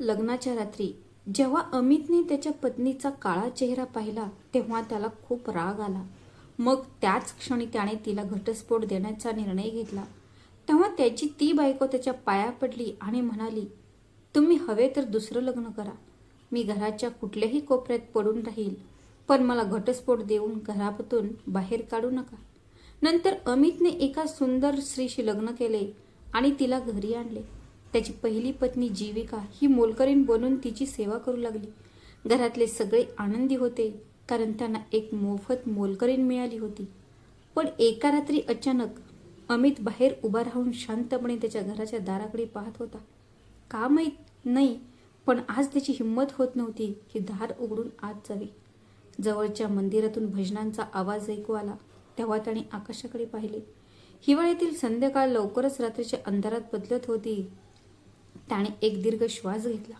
लग्नाच्या रात्री जेव्हा अमितने त्याच्या पत्नीचा काळा चेहरा पाहिला तेव्हा त्याला खूप राग आला. मग त्याच क्षणी त्याने तिला घटस्फोट देण्याचा निर्णय घेतला. तेव्हा त्याची ती बायको त्याच्या पाया पडली आणि म्हणाली तुम्ही हवे तर दुसरं लग्न करा. मी घराच्या कुठल्याही कोपऱ्यात पडून राहील पण मला घटस्फोट देऊन घरातून बाहेर काढू नका. नंतर अमितने एका सुंदर स्त्रीशी लग्न केले आणि तिला घरी आणले. त्याची पहिली पत्नी जीविका ही मोलकरीण बनून तिची सेवा करू लागली. घरातले सगळे आनंदी होते कारण त्यांना एक मोफत मोलकरीण मिळाली होती. पण एका रात्री अचानक अमित बाहेर उभा राहून शांतपणे त्याच्या घराच्या दाराकडे पाहत होता. का माहीत? नाही पण आज त्याची हिंमत होत नव्हती की दार उघडून आत जावे. जवळच्या मंदिरातून भजनांचा आवाज ऐकू आला. तेव्हा त्याने आकाशाकडे पाहिले. हिवाळ्यातील संध्याकाळ लवकरच रात्रीच्या अंधारात बदलत होती. त्याने एक दीर्घ श्वास घेतला.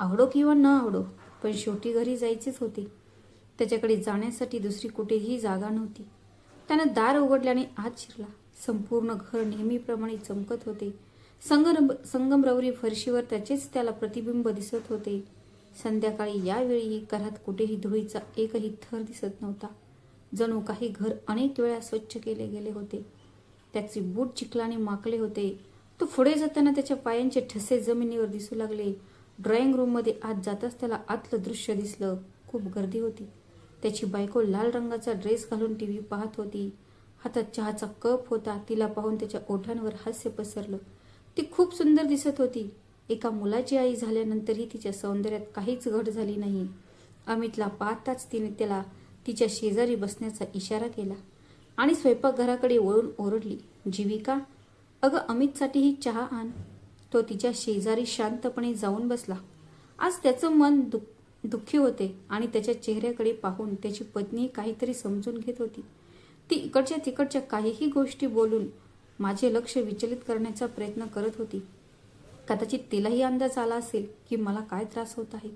आवडो किंवा न आवडो पण शेवटी घरी जायचेच होते. त्याच्याकडे जाण्यासाठी दुसरी कुठेही जागा नव्हती. त्यानं दार उघडल्याने आत शिरला. संपूर्ण घर नेहमीप्रमाणे चमकत होते. संगम संगमरवरी फरशीवर त्याचेच त्याला प्रतिबिंब दिसत होते. संध्याकाळी यावेळी घरात कुठेही धुळीचा एकही थर दिसत नव्हता. जणू काही घर अनेक वेळा स्वच्छ केले गेले होते. त्याचे बूट चिखलाने माकले होते. तो पुढे जाताना त्याच्या पायांचे ठसे जमिनीवर दिसू लागले. ड्रॉइंग रूममध्ये आत जाताच त्याला आतलं दृश्य दिसलं. खूप गर्दी होती. त्याची बायको लाल रंगाचा ड्रेस घालून टी व्ही पाहत होती. हातात चहाचा कप होता. तिला पाहून त्याच्या ओठांवर हास्य पसरलं. ती खूप सुंदर दिसत होती. एका मुलाची आई झाल्यानंतरही तिच्या सौंदर्यात काहीच घट झाली नाही. अमितला पाहताच तिने त्याला तिच्या शेजारी बसण्याचा इशारा केला आणि स्वयंपाकघराकडे वळून ओरडली जीविका अगं अमितसाठीही चहा आण. तो तिच्या शेजारी शांतपणे जाऊन बसला. आज त्याचं मन दुख दुःखी होते आणि त्याच्या चेहऱ्याकडे पाहून त्याची पत्नी काहीतरी समजून घेत होती. ती इकडच्या तिकडच्या काहीही गोष्टी बोलून माझे लक्ष विचलित करण्याचा प्रयत्न करत होती. कदाचित तिलाही अंदाज आला असेल की मला काय त्रास होत आहे.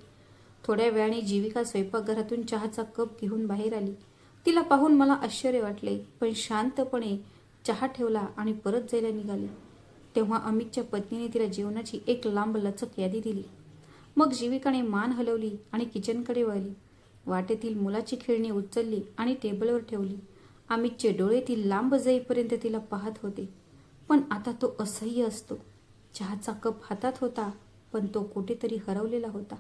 थोड्या वेळाने जीविका स्वयंपाकघरातून चहाचा कप घेऊन बाहेर आली. तिला पाहून मला आश्चर्य वाटले पण शांतपणे चहा ठेवला आणि परत जायला निघाली. तेव्हा अमितच्या पत्नीने तिला जेवणाची एक लांब लचक यादी दिली. मग जीविकाने मान हलवली आणि किचनकडे वळली. वाटेतील मुलाची खेळणी उचलली आणि टेबलवर ठेवली. अमितचे डोळे ती लांब जाईपर्यंत तिला पाहत होते. पण आता तो असह्य असतो. चहाचा कप हातात होता पण तो कुठेतरी हरवलेला होता.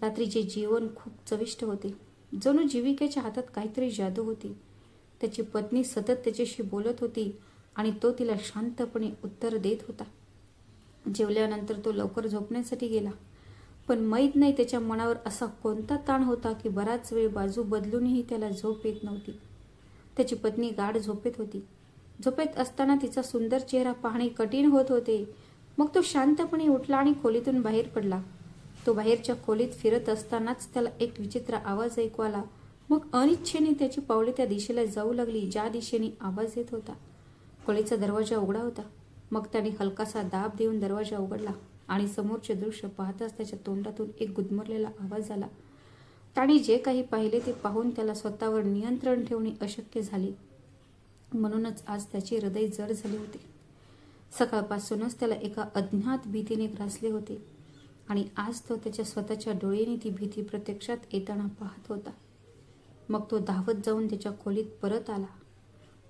रात्रीचे जेवण खूप चविष्ट होते. जणू जीविकेच्या हातात काहीतरी जादू होती. त्याची पत्नी सतत त्याच्याशी बोलत होती आणि तो तिला शांतपणे उत्तर देत होता. जेवल्यानंतर तो लवकर झोपण्यासाठी गेला. पण माहीत नाही त्याच्या मनावर असा कोणता ताण होता की बराच वेळ बाजू बदलूनही त्याला झोप येत नव्हती. त्याची पत्नी गाढ झोपेत होती. झोपेत असताना तिचा सुंदर चेहरा पाहणे कठीण होत होते. मग तो शांतपणे उठला आणि खोलीतून बाहेर पडला. तो बाहेरच्या खोलीत फिरत असतानाच त्याला एक विचित्र आवाज ऐकू आला. मग अनिच्छेने त्याची पावले त्या दिशेला जाऊ लागली ज्या दिशेने आवाज येत होता. खोलीचा दरवाजा उघडा होता. मग त्याने हलकासा दाब देऊन दरवाजा उघडला आणि समोरचे दृश्य पाहताच त्याच्या तोंडातून एक गुदमरलेला आवाज आला. त्याने जे काही पाहिले ते पाहून त्याला स्वतःवर नियंत्रण ठेवणे अशक्य झाले. म्हणूनच आज त्याचे हृदय जड झाले होते. सकाळपासूनच त्याला एका अज्ञात भीतीने ग्रासले होते आणि आज तो त्याच्या स्वतःच्या डोळ्याने ती भीती प्रत्यक्षात येताना पाहत होता. मग तो धावत जाऊन त्याच्या खोलीत परत आला.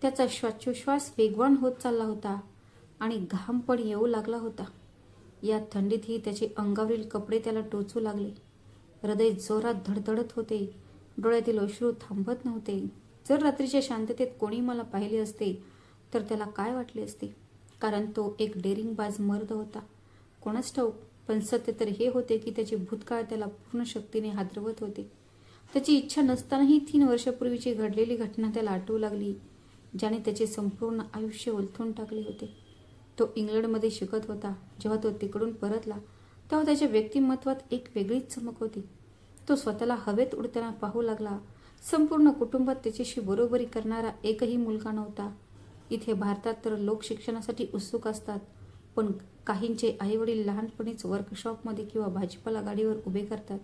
त्याचा श्वासोश्वास वेगवान होत चालला होता आणि घाम पण येऊ लागला होता. या थंडीतही त्याचे अंगावरील कपडे त्याला टोचू लागले. हृदय जोरात धडधडत होते. डोळ्यातील अश्रू थांबत नव्हते. जर रात्रीच्या शांततेत कोणी मला पाहिले असते तर त्याला काय वाटले असते? कारण तो एक डेरिंगबाज मर्द होता. कोणाच ठाऊक पण सत्य तर हे होते की त्याचे भूतकाळ त्याला पूर्ण शक्तीने हादरवत होते. त्याची इच्छा नसतानाही तीन वर्षापूर्वीची घडलेली घटना त्याला आठवू लागली ज्याने त्याचे संपूर्ण आयुष्य उलथून टाकले होते. तो इंग्लंडमध्ये शिकत होता. जेव्हा तो तिकडून परतला तेव्हा त्याच्या व्यक्तिमत्वात एक वेगळीच चमक होती. तो स्वतःला हवेत उडताना पाहू लागला. संपूर्ण कुटुंबात त्याच्याशी बरोबरी करणारा एकही मुलगा नव्हता. इथे भारतात तर लोक शिक्षणासाठी उत्सुक असतात पण काहींचे आईवडील लहानपणीच वर्कशॉपमध्ये किंवा भाजीपाला गाडीवर उभे करतात.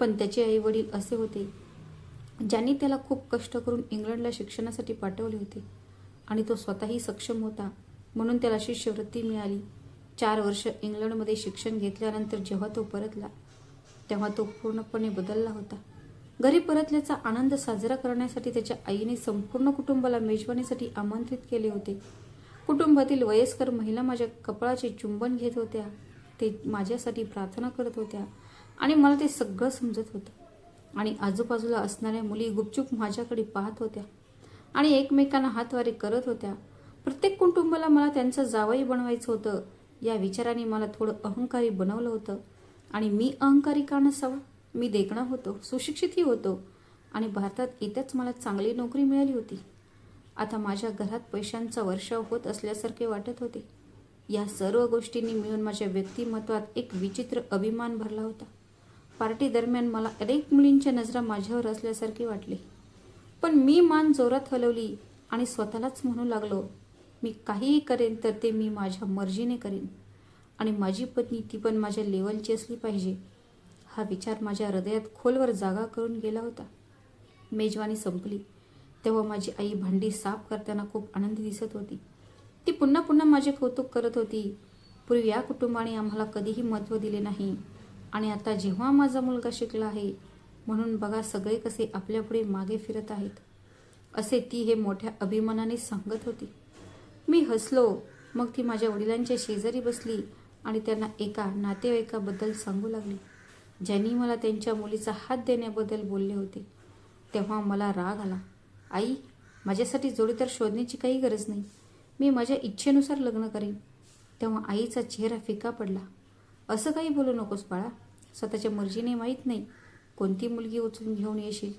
पण त्याचे आईवडील असे होते ज्यांनी त्याला खूप कष्ट करून इंग्लंडला शिक्षणासाठी पाठवले होते आणि तो स्वतःही सक्षम होता. म्हणून त्याला शिष्यवृत्ती मिळाली. चार वर्ष इंग्लंडमध्ये शिक्षण घेतल्यानंतर जेव्हा तो परतला तेव्हा तो पूर्णपणे बदलला होता. घरी परतल्याचा आनंद साजरा करण्यासाठी त्याच्या आईने संपूर्ण कुटुंबाला मेजवानीसाठी आमंत्रित केले होते. कुटुंबातील वयस्कर महिला माझ्या कपाळाचे चुंबन घेत होत्या. ते माझ्यासाठी प्रार्थना करत होत्या. आणि मला ते सगळं समजत होतं. आणि आजूबाजूला असणाऱ्या मुली गुपचूप माझ्याकडे पाहत होत्या. आणि एकमेकांना हातवारे करत होत्या. प्रत्येक कुटुंबाला मला त्यांचं जावई बनवायचं होतं. या विचाराने मला थोडं अहंकारी बनवलं होतं. आणि मी अहंकारी का नसावं? मी देखणं होतो सुशिक्षितही होतो. आणि भारतात इथेच मला चांगली नोकरी मिळाली होती. आता माझ्या घरात पैशांचा वर्षाव होत असल्यासारखे वाटत होते. या सर्व गोष्टींनी मिळून माझ्या व्यक्तिमत्वात एक विचित्र अभिमान भरला होता. पार्टी दरम्यान मला अनेक मुलींच्या नजरा माझ्यावर असल्यासारखी वाटली. पण मी मान जोरात हलवली आणि स्वतःलाच म्हणू लागलो मी काहीही करेन तर ते मी माझ्या मर्जीने करेन. आणि माझी पत्नी ती पण माझ्या लेवलची असली पाहिजे. हा विचार माझ्या हृदयात खोलवर जागा करून गेला होता. मेजवानी संपली. तेव्हा माझी आई भांडी साफ करताना खूप आनंदी दिसत होती. ती पुन्हा पुन्हा माझे कौतुक करत होती. पूर्वी या कुटुंबाने आम्हाला कधीही महत्त्व दिले नाही. आणि आता जेव्हा माझा मुलगा शिकला आहे म्हणून बघा सगळे कसे आपल्यापुढे मागे फिरत आहेत. असे ती हे मोठ्या अभिमानाने सांगत होती. मी हसलो मग ती माझ्या वडिलांच्या शेजारी बसली आणि त्यांना एका नातेवाईकाबद्दल सांगू लागली. ज्यांनी मला त्यांच्या मुलीचा हात देण्याबद्दल बोलले होते. तेव्हा मला राग आला. आई माझ्यासाठी जोडीदार शोधण्याची काही गरज नाही. मी माझ्या इच्छेनुसार लग्न करेन. तेव्हा आईचा चेहरा फिका पडला. असं काही बोलू नकोस बाळा. स्वतःच्या मर्जीने माहीत नाही. कोणती मुलगी उचलून घेऊन येशील?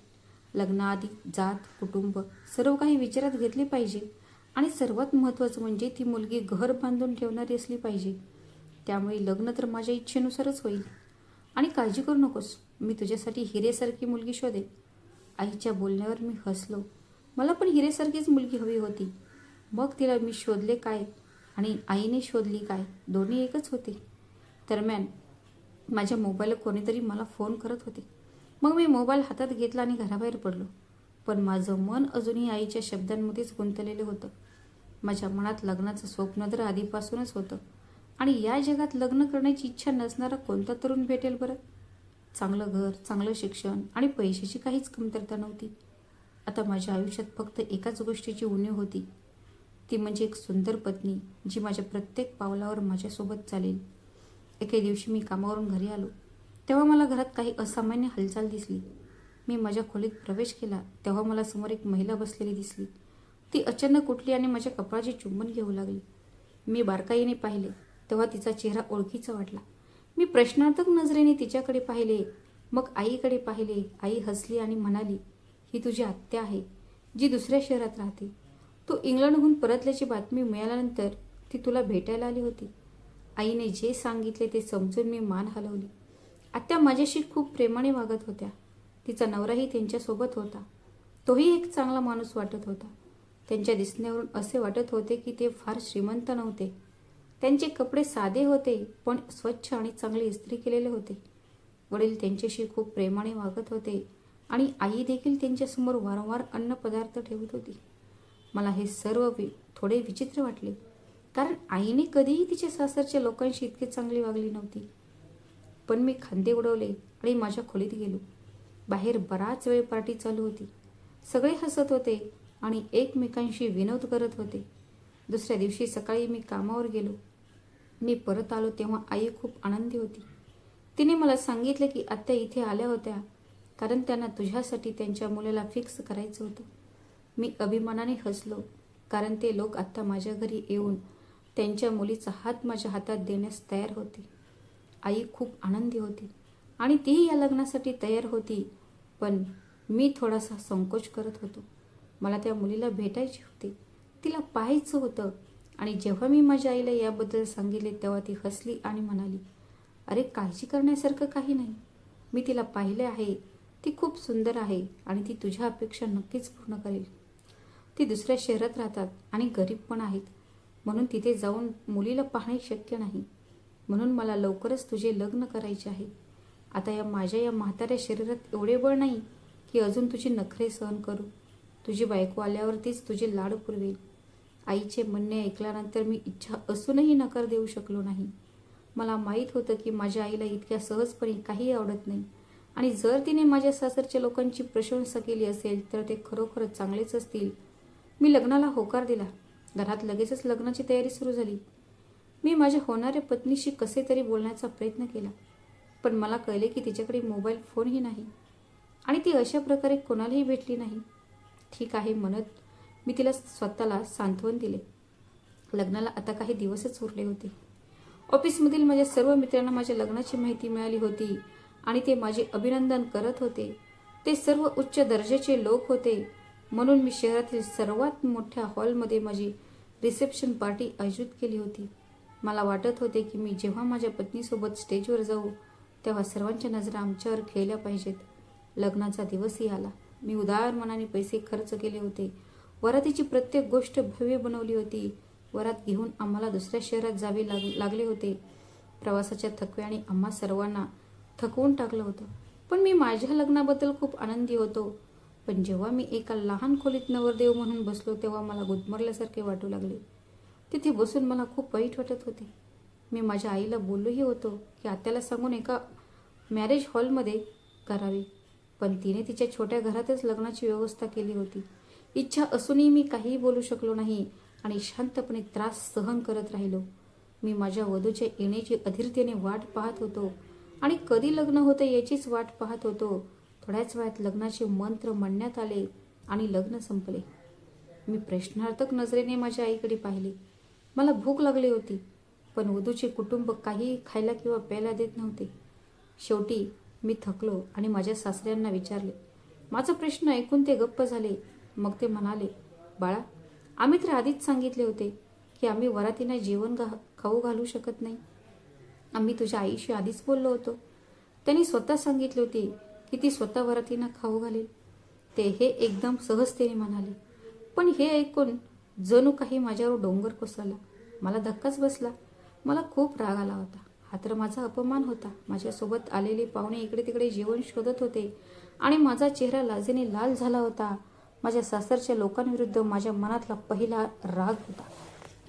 लग्नाआधी जात कुटुंब सर्व काही विचारात घेतले पाहिजे. आणि सर्वात महत्त्वाचं म्हणजे ती मुलगी घर बांधून ठेवणारी असली पाहिजे. त्यामुळे लग्न तर माझ्या इच्छेनुसारच होईल. आणि काळजी करू नकोस. मी तुझ्यासाठी हिरेसारखी मुलगी शोधेन. आईच्या बोलण्यावर मी हसलो. मला पण हिरेसारखीच मुलगी हवी होती. मग तिला मी शोधले काय? आणि आईने शोधली काय? दोन्ही एकच होते. दरम्यान माझ्या मोबाईलला कोणीतरी मला फोन करत होते. मग मी मोबाईल हातात घेतला आणि घराबाहेर पडलो. पण माझं मन अजूनही आईच्या शब्दांमध्येच गुंतलेलं होतं. माझ्या मनात लग्नाचं स्वप्न तर आधीपासूनच होतं. आणि या जगात लग्न करण्याची इच्छा नसणारा कोणता तरुण भेटेल बरं? चांगलं घर चांगलं शिक्षण आणि पैशाची काहीच कमतरता नव्हती. आता माझ्या आयुष्यात फक्त एकाच गोष्टीची उणीव होती. ती म्हणजे एक सुंदर पत्नी जी माझ्या प्रत्येक पावलावर माझ्यासोबत चालेल. एके दिवशी मी कामावरून घरी आलो. तेव्हा मला घरात काही असामान्य हालचाल दिसली. मी माझ्या खोलीत प्रवेश केला तेव्हा मला समोर एक महिला बसलेली दिसली. ती अचानक उठली आणि माझ्या कपाळाचे चुंबन घेऊ लागली. मी बारकाईने पाहिले तेव्हा तिचा चेहरा ओळखीचा वाटला. मी प्रश्नार्थक नजरेने तिच्याकडे पाहिले मग आईकडे पाहिले. आई हसली आणि म्हणाली ही तुझी आत्या आहे जी दुसऱ्या शहरात राहते. तू इंग्लंडहून परतल्याची बातमी मिळाल्यानंतर ती तुला भेटायला आली होती. आईने जे सांगितले ते समजून मी मान हलवली. आत्या माझ्याशी खूप प्रेमाने वागत होत्या. तिचा नवराही त्यांच्यासोबत होता. तोही एक चांगला माणूस वाटत होता. त्यांच्या दिसण्यावरून असे वाटत होते की ते फार श्रीमंत नव्हते. त्यांचे कपडे साधे होते पण स्वच्छ आणि चांगले इस्त्री केलेले होते. वडील त्यांच्याशी खूप प्रेमाने वागत होते आणि आई देखील त्यांच्यासमोर वारंवार अन्नपदार्थ ठेवत होती. मला हे सर्व वि थोडे विचित्र वाटले. कारण आईने कधीही तिच्या सासरच्या लोकांशी इतके चांगली वागली नव्हती. पण मी खांदे उडवले आणि माझ्या खोलीत गेलो. बाहेर बराच वेळ पार्टी चालू होती. सगळे हसत होते आणि एकमेकांशी विनोद करत होते. दुसऱ्या दिवशी सकाळी मी कामावर गेलो. मी परत आलो तेव्हा आई खूप आनंदी होती. तिने मला सांगितलं की आत्या इथे आल्या होत्या कारण त्यांना तुझ्यासाठी त्यांच्या मुलाला फिक्स करायचं होतं. मी अभिमानाने हसलो कारण ते लोक आत्ता माझ्या घरी येऊन त्यांच्या मुलीचा हात माझ्या हातात देण्यास तयार होते. आई खूप आनंदी होती आणि तीही या लग्नासाठी तयार होती पण मी थोडासा संकोच करत होतो. मला त्या मुलीला भेटायची होती. तिला पाहायचं होतं आणि जेव्हा मी माझ्या आईला याबद्दल सांगितले तेव्हा ती हसली आणि म्हणाली अरे काळजी करण्यासारखं काही नाही. मी तिला पाहिले आहे. ती खूप सुंदर आहे आणि ती तुझ्या अपेक्षा नक्कीच पूर्ण करेल. ती दुसऱ्या शहरात राहतात आणि गरीब पण आहेत. म्हणून तिथे जाऊन मुलीला पाहणे शक्य नाही. म्हणून मला लवकरच तुझे लग्न करायचे आहे. आता या माझ्या या म्हाताऱ्या शरीरात एवढे बळ नाही की अजून तुझी नखरे सहन करू. तुझी बायको आल्यावर तीच तुझे लाड पुरवेल. आईचे म्हणणे ऐकल्यानंतर मी इच्छा असूनही नकार देऊ शकलो नाही. मला माहीत होतं की माझ्या आईला इतक्या सहजपणे काही आवडत नाही. आणि जर तिने माझ्या सासरच्या लोकांची प्रशंसा केली असेल तर ते खरोखरच चांगलेच असतील. मी लग्नाला होकार दिला. घरात लगेचच लग्नाची तयारी सुरू झाली. मी माझ्या होणाऱ्या पत्नीशी कसे तरी बोलण्याचा प्रयत्न केला पण मला कळले की तिच्याकडे मोबाईल फोनही नाही आणि ती अशा प्रकारे कोणालाही भेटली नाही. ठीक आहे म्हणत मी तिला स्वतःला सांत्वन दिले. लग्नाला आता काही दिवसच उरले होते. ऑफिसमधील माझ्या सर्व मित्रांना माझ्या लग्नाची माहिती मिळाली होती आणि ते माझे अभिनंदन करत होते. ते सर्व उच्च दर्जाचे लोक होते म्हणून मी शहरातील सर्वात मोठ्या हॉलमध्ये माझी रिसेप्शन पार्टी आयोजित केली होती. मला वाटत होते की मी जेव्हा माझ्या पत्नीसोबत स्टेजवर जाऊ तेव्हा सर्वांच्या नजरा आमच्यावर खेळल्या पाहिजेत. लग्नाचा दिवसही आला. मी उदार मनाने पैसे खर्च केले होते. वरातीची प्रत्येक गोष्ट भव्य बनवली होती. वरात घेऊन आम्हाला दुसऱ्या शहरात जावे लाग लागले होते. प्रवासाच्या थकव्याने आम्हा सर्वांना थकवून टाकलं होतं. पण मी माझ्या लग्नाबद्दल खूप आनंदी होतो. पण जेव्हा मी एका लहान खोलीत नवरदेव म्हणून बसलो तेव्हा मला गुदमरल्यासारखे वाटू लागले. तिथे बसून मला खूप वाईट वाटत होते. मी माझ्या आईला बोललोही होतो की आत्याला सांगून एका मॅरेज हॉलमध्ये करावे. पण तिने तिच्या छोट्या घरातच लग्नाची व्यवस्था केली होती. इच्छा असूनही मी काहीही बोलू शकलो नाही आणि शांतपणे त्रास सहन करत राहिलो. मी माझ्या वधूच्या येण्याची अधीरतेने वाट पाहत होतो आणि कधी लग्न होतं याचीच वाट पाहत होतो. थोड्याच वेळात लग्नाचे मंत्र म्हणण्यात आले आणि लग्न संपले. मी प्रश्नार्थक नजरेने माझ्या आईकडे पाहिले. मला भूक लागली होती पण वधूचे कुटुंब काही खायला किंवा प्यायला देत नव्हते. शेवटी मी थकलो आणि माझ्या सासऱ्यांना विचारले माझा प्रश्न ऐकून ते गप्प झाले. मग ते म्हणाले बाळा आम्ही तर आधीच सांगितले होते की आम्ही वरातींना जेवण घा खाऊ घालू शकत नाही. आम्ही तुझ्या आईशी आधीच बोललो होतो. त्यांनी स्वतः सांगितले होते की ती स्वतः वरातींना खाऊ घालेल. ते हे एकदम सहजतेने म्हणाले. पण हे ऐकून जणू काही माझ्यावर डोंगर कोसळला. मला धक्काच बसला. मला खूप राग आला होता. हा तर माझा अपमान होता. माझ्यासोबत आलेले पाहुणे इकडे तिकडे जेवण शोधत होते. आणि माझा चेहरा लाजेने लाल झाला होता. माझ्या सासरच्या लोकांविरुद्ध माझ्या मनातला पहिला राग होता.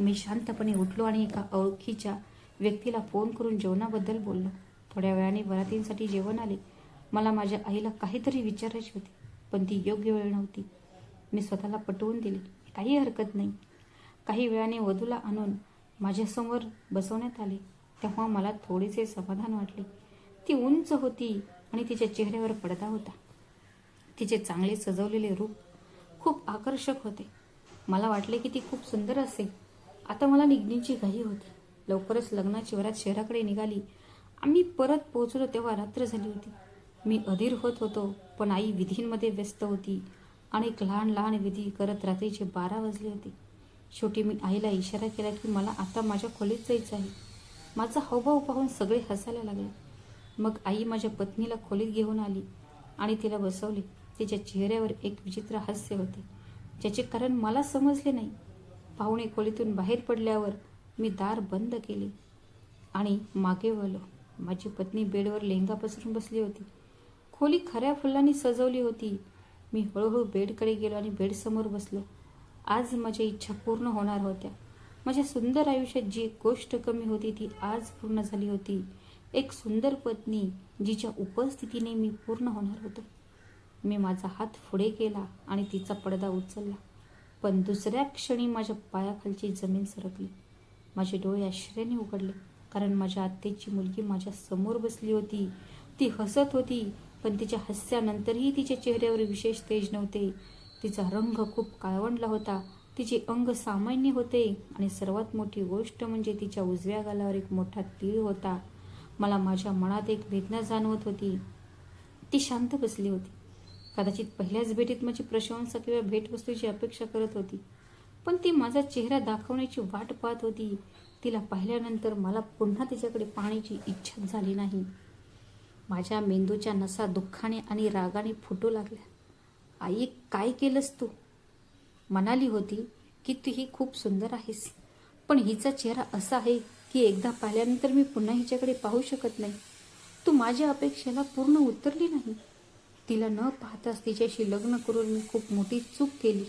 मी शांतपणे उठलो आणि एका ओळखीच्या व्यक्तीला फोन करून जेवणाबद्दल बोललो. थोड्या वेळाने वरातींसाठी जेवण आले. मला माझ्या आईला काहीतरी विचारायची होती पण ती योग्य वेळ नव्हती. मी स्वतःला पटवून दिली काही हरकत नाही. काही वेळाने वधूला आणून माझ्यासमोर बसवण्यात आले तेव्हा मला थोडेसे समाधान वाटले. ती उंच होती आणि तिच्या चेहऱ्यावर पडदा होता. तिचे चांगले सजवलेले रूप खूप आकर्षक होते. मला वाटले की ती खूप सुंदर असेल. आता मला निघण्याची घाई होती. लवकरच लग्नाची वरात शहराकडे निघाली. आम्ही परत पोहोचलो तेव्हा रात्र झाली होती. मी अधीर होत होतो पण आई विधींमध्ये व्यस्त होती अनेक लहान लहान विधी करत रात्रीचे बारा वाजले होते. शेवटी मी आईला इशारा केला की मला आता माझ्या खोलीत जायचं आहे. माझा हावभाव पाहून सगळे हसायला लागले. मग आई माझ्या पत्नीला खोलीत घेऊन आली आणि तिला बसवले. तिच्या चेहऱ्यावर एक विचित्र हास्य होते. ज्याचे कारण मला समजले नाही. पाहुणे खोलीतून बाहेर पडल्यावर मी दार बंद केले आणि मागे वळलो. माझी पत्नी बेडवर लेंगा पसरून बसली होती. खोली खऱ्या फुलांनी सजवली होती. मी हळूहळू बेडकडे गेलो आणि बेडसमोर बसलो. आज माझ्या इच्छा पूर्ण होणार होत्या. माझ्या सुंदर आयुष्यात जी गोष्ट कमी होती ती आज पूर्ण झाली होती. एक सुंदर पत्नी जिच्या उपस्थितीने मी पूर्ण होणार होतो. मी माझा हात पुढे केला आणि तिचा पडदा उचलला. पण दुसऱ्या क्षणी माझ्या पायाखालची जमीन सरकली. माझे डोळे आश्चर्याने उघडले कारण माझ्या आत्तेची मुलगी माझ्यासमोर बसली होती. ती हसत होती. पण तिच्या हास्यानंतरही तिच्या चेहऱ्यावर विशेष तेज नव्हते. तिचा रंग खूप काळवंडला होता. तिचे अंग सामान्य होते आणि सर्वात मोठी गोष्ट म्हणजे तिच्या उजव्या गालावर एक मोठा तीळ होता. मला माझ्या मनात एक वेदना जाणवत होती. ती शांत बसली होती. कदाचित पहिल्याच भेटीत माझी प्रशंसा किंवा भेटवस्तूची अपेक्षा करत होती. पण ती माझा चेहरा दाखवण्याची वाट पाहत होती. तिला पाहिल्यानंतर मला पुन्हा तिच्याकडे पाहण्याची इच्छा झाली नाही. माझ्या मेंदूच्या नसा दुःखाने आणि रागाने फुटू लागल्या. आई काय केलंस तू? म्हणाली होती की तू ही खूप सुंदर आहेस. पण हिचा चेहरा असा आहे की एकदा पाहिल्यानंतर मी पुन्हा हिच्याकडे पाहू शकत नाही. तू माझ्या अपेक्षेला पूर्ण उतरली नाही. तिला न पाहताच तिच्याशी लग्न करून मी खूप मोठी चूक केली.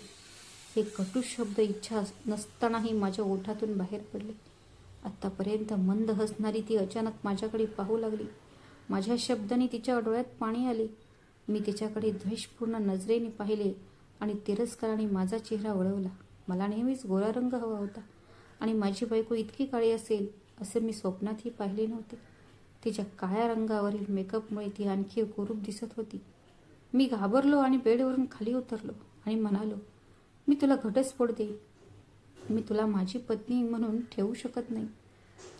हे कटू शब्द इच्छा नसतानाही माझ्या ओठातून बाहेर पडले. आत्तापर्यंत मंद हसणारी ती अचानक माझ्याकडे पाहू लागली. माझ्या शब्दाने तिच्या डोळ्यात पाणी आले. मी तिच्याकडे द्वेषपूर्ण नजरेने पाहिले आणि तिरस्काराने माझा चेहरा वळवला. मला नेहमीच गोरा रंग हवा होता आणि माझी बायको इतकी काळी असेल असे मी स्वप्नातही पाहिले नव्हते. तिच्या काळ्या रंगावरील मेकअपमुळे ती आणखी कुरूप दिसत होती. मी घाबरलो आणि बेडवरून खाली उतरलो आणि म्हणालो मी तुला घटस्फोट देईन. मी तुला माझी पत्नी म्हणून ठेवू शकत नाही.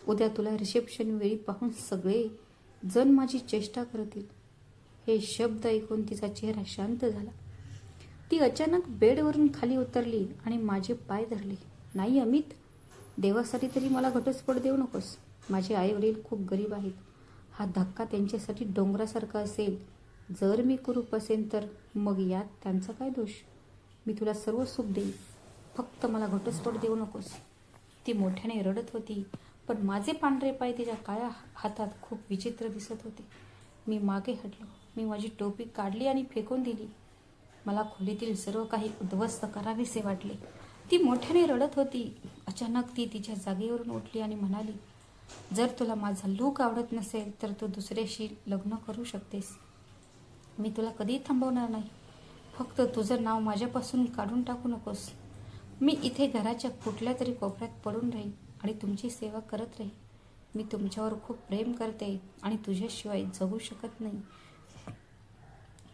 उद्या तुला रिसेप्शन वेळी पाहून सगळे जण माझी चेष्टा करतील हे शब्द ऐकून तिचा चेहरा शांत झाला. ती अचानक बेडवरून खाली उतरली आणि माझे पाय धरले. नाही अमित देवासाठी तरी मला घटस्फोट देऊ नकोस. माझे आई वडील खूप गरीब आहेत. हा धक्का त्यांच्यासाठी डोंगरासारखा असेल. जर मी कुरूप असेल तर मग यात त्यांचा काय दोष? मी तुला सर्व सुख देईन. फक्त मला घटस्फोट देऊ नकोस. ती मोठ्याने रडत होती. पण माझे पांढरे पाय तिच्या काळ्या हातात खूप विचित्र दिसत होते. मी मागे हटलो. मी माझी टोपी काढली आणि फेकून दिली. मला खोलीतील सर्व काही उद्ध्वस्त करावेसे वाटले. ती मोठ्याने रडत होती. अचानक ती तिच्या जागेवरून उठली आणि म्हणाली जर तुला माझा लूक आवडत नसेल तर तू दुसऱ्याशी लग्न करू शकतेस. मी तुला कधी थांबवणार नाही. फक्त तुझं नाव माझ्यापासून काढून टाकू नकोस. मी इथे घराच्या कुठल्या तरी कोपऱ्यात पडून राहीन. आणि तुमची सेवा करत राहीन मी तुमच्यावर खूप प्रेम करते आणि तुझ्याशिवाय जगू शकत नाही.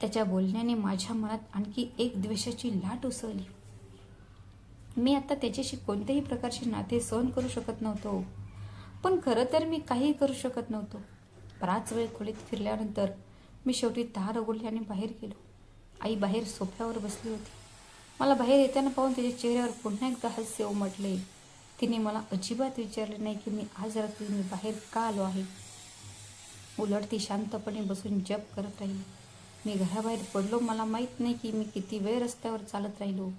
त्याच्या बोलण्याने माझ्या मनात आणखी एक द्वेषाची लाट उसळली. मी आता त्याच्याशी कोणत्याही प्रकारचे नाते सहन करू शकत नव्हतो. पण खरं तर मी काहीही करू शकत नव्हतो. बराच वेळ खोलीत फिरल्यानंतर मी शेवटी दार उघडले आणि बाहेर गेलो. आई बाहेर सोफ्यावर बसली होती. मला बाहेर येताना पाहून त्याच्या चेहऱ्यावर पुन्हा एकदा हास्य उमटले. तिने मला अजिबात विचारले नाही की मी आज रात्री मी बाहेर का आलो आहे. उलट ती शांतपणे बसून जप करत राहिली. मी घराबाहेर पडलो. मला माहीत नाही की मी किती वेळ रस्त्यावर चालत राहिलो.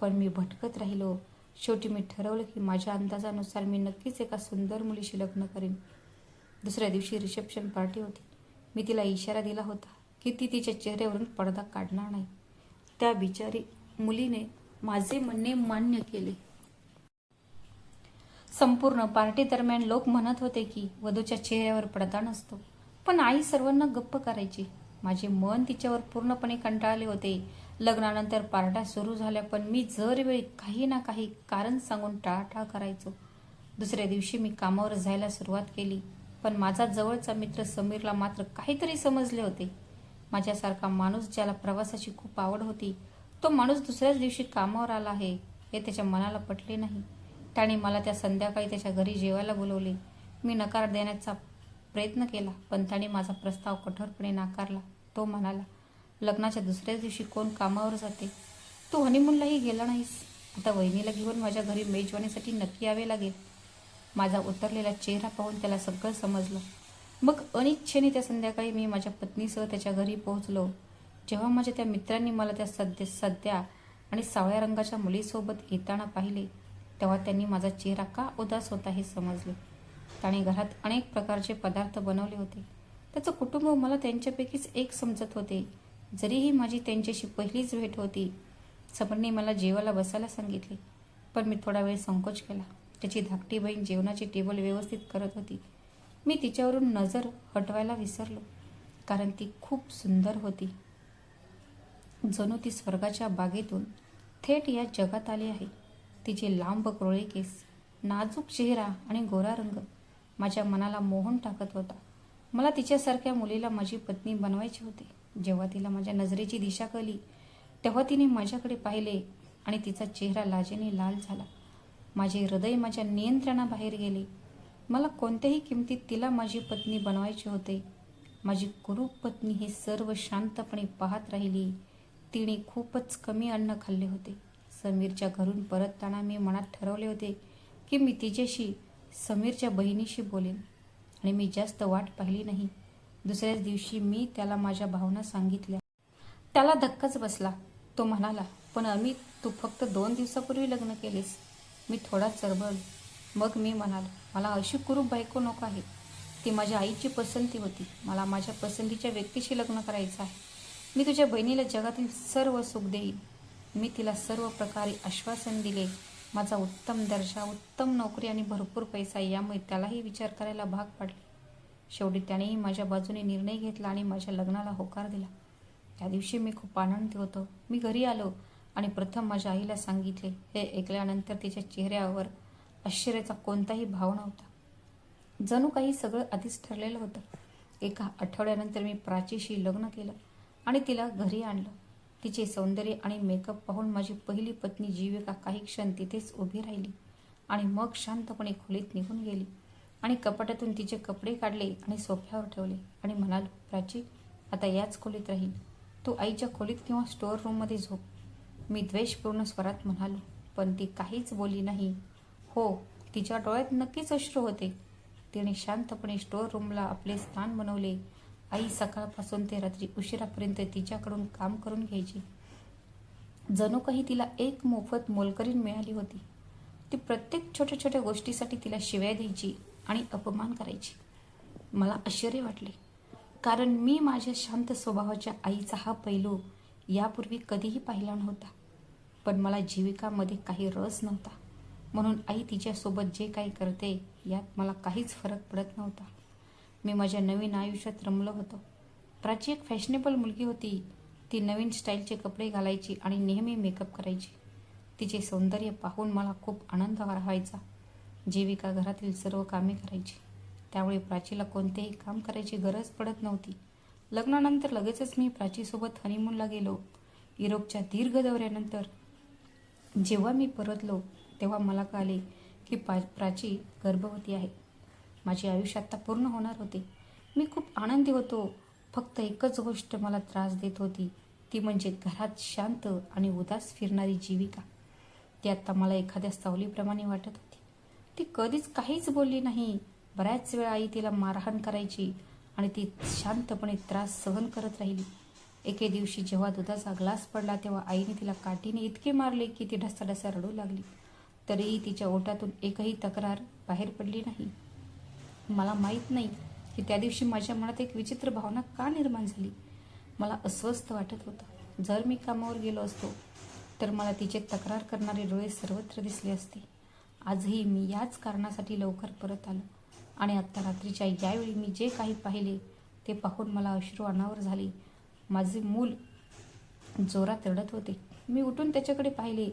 पण मी भटकत राहिलो. शेवटी मी ठरवलं की माझ्या अंदाजानुसार मी नक्कीच एका सुंदर मुलीशी लग्न करेन. दुसऱ्या दिवशी रिसेप्शन पार्टी होती. मी तिला इशारा दिला होता की ती तिच्या चेहऱ्यावरून पडदा काढणार नाही. त्या बिचारी मुलीने माझे म्हणणे मान्य केले. संपूर्ण पार्टी दरम्यान लोक म्हणत होते की वधूच्या चेहऱ्यावर पडदा नसतो. पण आई सर्वांना गप्प करायची. माझे मन तिच्यावर पूर्णपणे कंटाळले होते. लग्नानंतर पार्ट्या सुरू झाल्या पण मी वेळी काही ना काही कारण सांगून टाळाटाळ करायचो. दुसऱ्या दिवशी मी कामावर जायला सुरुवात केली पण माझा जवळचा मित्र समीरला मात्र काहीतरी समजले होते. माझ्यासारखा माणूस ज्याला प्रवासाची खूप आवड होती तो माणूस दुसऱ्याच दिवशी कामावर आला आहे हे त्याच्या मनाला पटले नाही. त्याने मला त्या संध्याकाळी त्याच्या घरी जेवायला बोलवले. मी नकार देण्याचा प्रयत्न केला पण त्याने माझा प्रस्ताव कठोरपणे नाकारला. तो म्हणाला लग्नाच्या दुसऱ्याच दिवशी कोण कामावर जाते? तू हनीमूनलाही गेला नाहीस. आता वहिनीला घेऊन माझ्या घरी मेजवानीसाठी नक्की यावे लागेल. माझा उतरलेला चेहरा पाहून त्याला सगळं समजलं. मग अनिच्छेने त्या संध्याकाळी मी माझ्या पत्नीसह त्याच्या घरी पोहोचलो. जेव्हा माझ्या त्या मित्रांनी मला त्या सध्या सध्या आणि सावळ्या रंगाच्या मुलीसोबत येताना पाहिले तेव्हा त्यांनी माझा चेहरा का उदास होता हे समजले. त्याने घरात अनेक प्रकारचे पदार्थ बनवले होते. त्याचं कुटुंब मला त्यांच्यापैकीच एक समजत होते. जरीही माझी त्यांच्याशी पहिलीच भेट होती समरने मला जेवायला बसायला सांगितले पण मी थोडा वेळ संकोच केला. त्याची धाकटी बहीण जेवणाची टेबल व्यवस्थित करत होती. मी तिच्यावरून नजर हटवायला विसरलो कारण ती खूप सुंदर होती. जणू ती स्वर्गाच्या बागेतून थेट या जगात आली आहे. तिचे लांब क्रोळे केस नाजूक चेहरा आणि गोरा रंग माझ्या मनाला मोहन टाकत होता. मला तिच्यासारख्या मुलीला माझी पत्नी बनवायची होती. जेव्हा तिला माझ्या नजरेची दिशा कळली तेव्हा तिने माझ्याकडे पाहिले आणि तिचा चेहरा लाजेने लाल झाला. माझे हृदय माझ्या नियंत्रणाबाहेर गेले. मला कोणत्याही किमतीत तिला माझी पत्नी बनवायचे होते. माझी कुरूप पत्नी हे सर्व शांतपणे पाहत राहिली. तिने खूपच कमी अन्न खाल्ले होते. समीरच्या घरून परतताना मी मनात ठरवले होते की मी तिच्याशी समीरच्या बहिणीशी बोलेन. आणि मी जास्त वाट पाहिली नाही. दुसऱ्याच दिवशी मी त्याला माझ्या भावना सांगितल्या. त्याला धक्काच बसला. तो म्हणाला पण अमित तू फक्त दोन दिवसापूर्वी लग्न केलेस. मी थोडा चरबळ मग मी म्हणाल मला अशी कुरूप बायको नको आहे. ती माझ्या आईची पसंती होती. मला माझ्या पसंतीच्या व्यक्तीशी लग्न करायचं आहे. मी तुझ्या बहिणीला जगातील सर्व सुख देईन. मी तिला सर्व प्रकारे आश्वासन दिले. माझा उत्तम दर्जा उत्तम नोकरी आणि भरपूर पैसा यामुळे त्यालाही विचार करायला भाग पाडले. शेवटी त्यानेही माझ्या बाजूने निर्णय घेतला आणि माझ्या लग्नाला होकार दिला. त्या दिवशी मी खूप आनंदी होतो. मी घरी आलो आणि प्रथम माझ्या आईला सांगितले हे ऐकल्यानंतर तिच्या चेहऱ्यावर आश्चर्याचा कोणताही भाव नव्हता. जणू काही सगळं आधीच ठरलेलं होतं. एका आठवड्यानंतर मी प्राचीशी लग्न केलं आणि तिला घरी आणलं. तिचे सौंदर्य आणि मेकअप पाहून माझी पहिली पत्नी जीविका काही क्षण तिथेच उभी राहिली आणि मग शांतपणे खोलीत निघून गेली. आणि कपाटातून तिचे कपडे काढले आणि सोफ्यावर ठेवले आणि म्हणालो प्राची आता याच खोलीत राहील. तू आईच्या खोलीत किंवा स्टोअर रूममध्ये झोप. मी द्वेषपूर्ण स्वरात म्हणालो पण ती काहीच बोलली नाही. हो तिच्या डोळ्यात नक्कीच अश्रू होते. तिने शांतपणे स्टोअर रूमला आपले स्थान बनवले आई सकाळपासून ते रात्री उशिरापर्यंत तिच्याकडून काम करून घ्यायची. जणू काही तिला एक मोफत मोलकरीण मिळाली होती. ती प्रत्येक छोट्या छोट्या गोष्टीसाठी तिला शिव्या द्यायची आणि अपमान करायची. मला आश्चर्य वाटले. कारण मी माझ्या शांत स्वभावाच्या आईचा हा पैलू यापूर्वी कधीही पाहिला नव्हता. पण मला जीविकामध्ये काही रस नव्हता. म्हणून आई तिच्यासोबत जे काही करते यात मला काहीच फरक पडत नव्हता. मी माझ्या नवीन आयुष्यात रमलो होतो. प्राची एक फॅशनेबल मुलगी होती. ती नवीन स्टाईलचे कपडे घालायची आणि नेहमी मेकअप करायची. तिचे सौंदर्य पाहून मला खूप आनंद व्हायचा. जीविका घरातील सर्व कामे करायची. त्यामुळे प्राचीला कोणतेही काम करायची गरज पडत नव्हती. लग्नानंतर लगेचच मी प्राचीसोबत हनीमूनला गेलो. युरोपच्या दीर्घ दौऱ्यानंतर जेव्हा मी परतलो तेव्हा मला कळले की पा प्राची गर्भवती आहे. माझे आयुष्य आता पूर्ण होणार होते. मी खूप आनंदी होतो. फक्त एकच गोष्ट मला त्रास देत होती. ती म्हणजे घरात शांत आणि उदास फिरणारी जीविका. ती आता मला एखाद्या सावलीप्रमाणे वाटत होती. ती कधीच काहीच बोलली नाही. बऱ्याच वेळा आई तिला मारहाण करायची आणि ती शांतपणे त्रास सहन करत राहिली. एके दिवशी जेव्हा दुधाचा ग्लास पडला तेव्हा आईने तिला काठीने इतके मारले की ती ढसाढसा रडू लागली. तरीही तिच्या ओठातून एकही तक्रार बाहेर पडली नाही. मला माहीत नाही की त्या दिवशी माझ्या मनात एक विचित्र भावना का निर्माण झाली? मला अस्वस्थ वाटत होतं. जर मी कामावर गेलो असतो तर मला तिचे तक्रार करणारे डोळे सर्वत्र दिसले असते. आजही मी याच कारणासाठी लवकर परत आलो आणि आत्ता रात्रीच्या यावेळी मी जे काही पाहिले ते पाहून मला अश्रू अनावर झाले. माझे मूल जोरात रडत होते. मी उठून त्याच्याकडे पाहिले.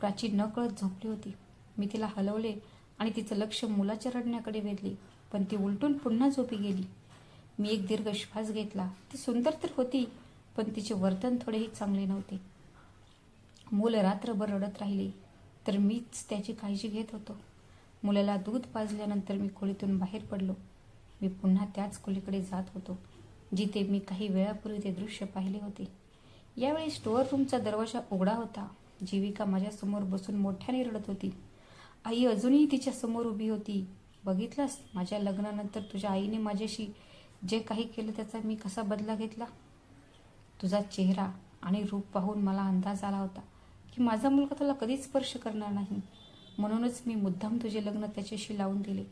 प्राची नकळत झोपली होती. मी तिला हलवले आणि तिचं लक्ष मुलाच्या रडण्याकडे वेधले. पण ती उलटून पुन्हा झोपी गेली. मी एक दीर्घ श्वास घेतला. ती सुंदर तर होती पण तिचे वर्तन थोडेही चांगले नव्हते. मूल रात्रभर रडत राहिले तर मीच त्याची काळजी घेत होतो. मुलाला दूध पाजल्यानंतर मी खोलीतून बाहेर पडलो. मी पुन्हा त्याच खोलीकडे जात होतो जिथे मी काही वेळापूर्वी ते दृश्य पाहिले होते. यावेळी स्टोअर रूमचा दरवाजा उघडा होता. जीविका माझ्यासमोर बसून मोठ्याने रडत होती. आई अजूनही तिच्या समोर उभी होती. बघितलंस? माझ्या लग्नानंतर तुझ्या आईने माझ्याशी जे काही केलं त्याचा मी कसा बदला घेतला? तुझा चेहरा आणि रूप पाहून मला अंदाज आला होता की माझा मुलगा तुला कधीच स्पर्श करणार नाही. म्हणूनच मी मुद्दाम तुझे लग्न त्याच्याशी लावून दिले.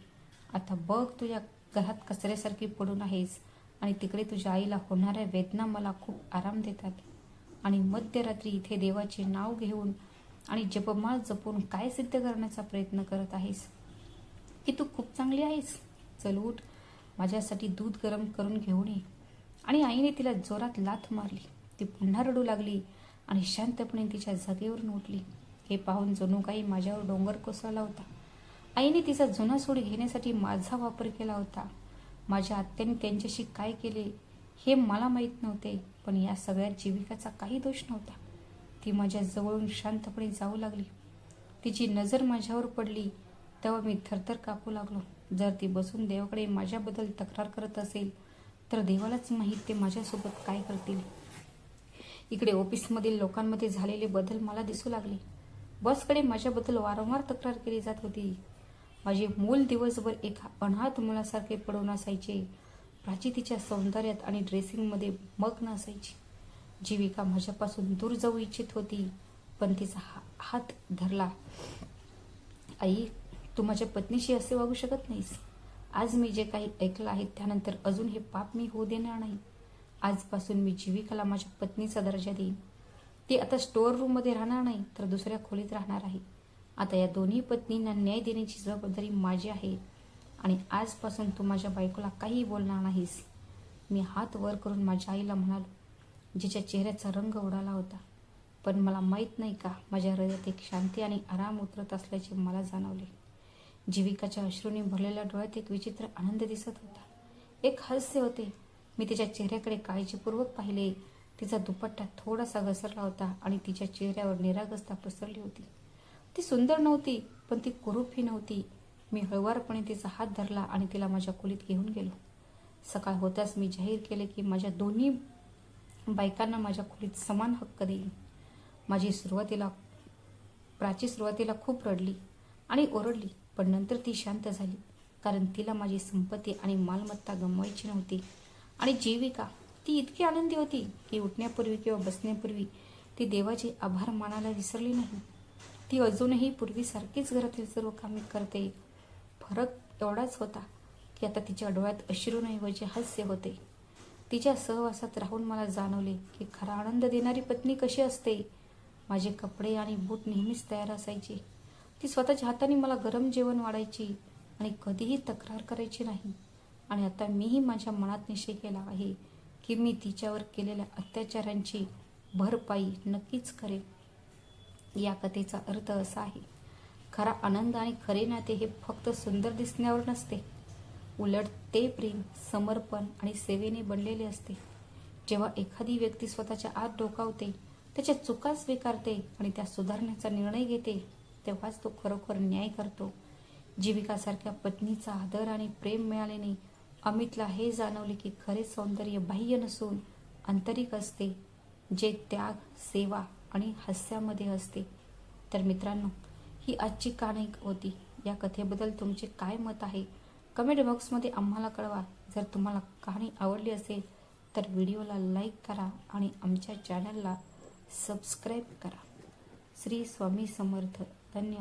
आता बघ तुझ्या घरात कचऱ्यासारखी पडून आहेस आणि तिकडे तुझ्या आईला होणाऱ्या वेदना मला खूप आराम देतात. आणि मध्यरात्री इथे देवाचे नाव घेऊन आणि जपमाळ जपून काय सिद्ध करण्याचा प्रयत्न करत आहेस? की तू खूप चांगली आहेस. चल उठ. माझ्यासाठी दूध गरम करून घेऊन ये. आणि आईने तिला जोरात लाथ मारली. ती पुन्हा रडू लागली आणि शांतपणे तिच्या जागेवरून उठली. हे पाहून जणू काही माझ्यावर डोंगर कोसळला होता. आईने तिचा जुना सोड घेण्यासाठी माझा वापर केला होता. माझ्या आत्याने त्यांच्याशी काय केले हे मला माहीत नव्हते पण या सगळ्यात जीविकाचा काही दोष नव्हता. ती माझ्या जवळून शांतपणे जाऊ लागली. तिची नजर माझ्यावर पडली. तेव्हा मी थरथर कापू लागलो. जर ती बसून देवाकडे माझ्याबद्दल तक्रार करत असेल तर देवालाच माहीत ते माझ्यासोबत काय करतील. इकडे ऑफिसमधील लोकांमध्ये झालेले बदल मला दिसू लागले. बॉसकडे माझ्याबद्दल वारंवार तक्रार केली जात होती. माझे मूल दिवसभर एका अनाथ मुलासारखे पडून असायचे. प्राची तिच्या सौंदर्यात आणि ड्रेसिंगमध्ये मग्न असायची जीविका माझ्यापासून दूर जाऊ इच्छित होती पण तिचा हा- हात धरला. आई तू माझ्या पत्नीशी असे वागू शकत नाहीस. आज मी जे काही ऐकलं आहे त्यानंतर अजून हे पाप मी होऊ देणार नाही. आजपासून मी जीविकाला माझ्या पत्नीचा दर्जा देईन. ती आता स्टोअर रूममध्ये राहणार नाही तर दुसऱ्या खोलीत राहणार आहे. आता या दोन्ही पत्नींना न्याय देण्याची जबाबदारी माझी आहे. आणि आजपासून तू माझ्या बायकोला काहीही बोलणार नाहीस. मी हात वर करून माझ्या आईला म्हणालो जिच्या चेहऱ्याचा रंग उडाला होता. पण मला माहीत नाही का माझ्या हृदयात एक शांती आणि आराम उतरत असल्याचे मला जाणवले. जीविकाच्या अश्रूने भरलेल्या डोळ्यात एक विचित्र आनंद दिसत होता. एक हास्य होते. मी तिच्या चेहऱ्याकडे काळजीपूर्वक पाहिले. तिचा दुपट्टा थोडासा घसरला होता आणि तिच्या चेहऱ्यावर निरागसता पसरली होती. ती सुंदर नव्हती पण ती कुरूपही नव्हती. मी हळवारपणे तिचा हात धरला आणि तिला माझ्या खोलीत घेऊन गेलो. सकाळ होताच मी जाहीर केले की माझ्या दोन्ही बायकांना माझ्या खोलीत समान हक्क देईन. माझी सुरुवातीला प्राची सुरुवातीला खूप रडली आणि ओरडली. पण नंतर ती शांत झाली. कारण तिला माझी संपत्ती आणि मालमत्ता गमवायची नव्हती. आणि जीविका ती इतकी आनंदी होती की उठण्यापूर्वी किंवा बसण्यापूर्वी ती देवाचे आभार मानायला विसरली नाही. ती अजूनही पूर्वीसारखीच घरातील सर्व कामे करते. फरक एवढाच होता की आता तिच्या डोळ्यात अश्रूंऐवजी हास्य होते. तिच्या सहवासात राहून मला जाणवले की खरा आनंद देणारी पत्नी कशी असते? माझे कपडे आणि बूट नेहमीच तयार असायचे. ती स्वतःच्या हाताने मला गरम जेवण वाढायची आणि कधीही तक्रार करायची नाही. आणि आता मीही माझ्या मनात निश्चय केला आहे की मी तिच्यावर केलेल्या अत्याचारांची भरपाई नक्कीच करेन. या कथेचा अर्थ असा आहे खरा आनंद आणि खरे नाते हे फक्त सुंदर दिसण्यावर नसते. उलट ते प्रेम समर्पण आणि सेवेने बनलेले असते. जेव्हा एखादी व्यक्ती स्वतःच्या आत डोकावते त्याच्या चुका स्वीकारते आणि त्या सुधारण्याचा निर्णय घेते तेव्हाच तो खरोखर न्याय करतो. जीविकासारख्या पत्नीचा आदर आणि प्रेम मिळाल्याने अमितला हे जाणवले की खरे सौंदर्य बाह्य नसून आंतरिक असते जे त्याग सेवा आणि हास्यामध्ये असते. तर मित्रांनो ही आजची कहाणी होती. या कथेबद्दल तुमचे काय मत आहे? कमेंट बॉक्समध्ये आम्हाला कळवा. जर तुम्हाला कहाणी आवडली असेल तर व्हिडिओला लाईक करा आणि आमच्या चॅनलला सबस्क्राईब करा. श्री स्वामी समर्थ. धन्यवाद